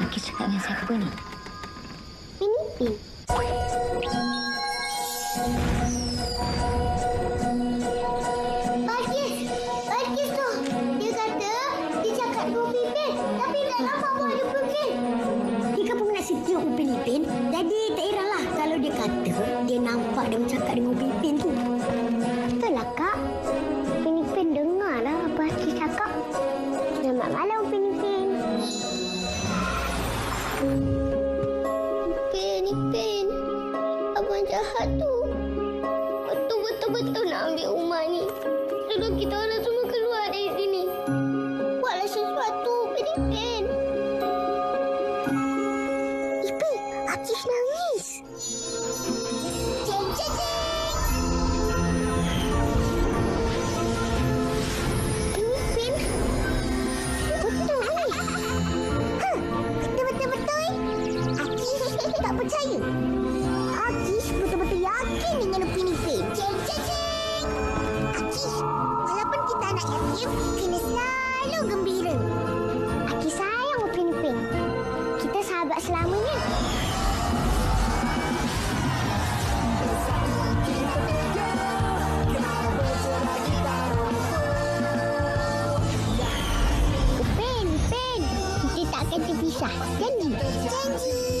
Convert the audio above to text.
Aki cakap dengan siapa ni? Nak setia Upin Ipin. Jadi tak heranlah kalau dia kata dia nampak dia bercakap dengan Upin Ipin tu. Betul lah, Kak. Pinipin dengar lah apa Aki cakap. Selamat malam, Pinipin. Ipin, Ipin. Abang jahat tu. Betul-betul-betul nak ambil rumah ni. Suruh kita orang semua keluar dari sini. Buatlah sesuatu, Pinipin. Ipin, Akif nangis. Percaya. Akif betul-betul yakin dengan Upin Ipin. Ceng, ceng, ceng. Akif, walaupun kita anak yatim, kena selalu gembira. Akif sayang Upin Ipin. Kita sahabat selamanya. Janji. Janji.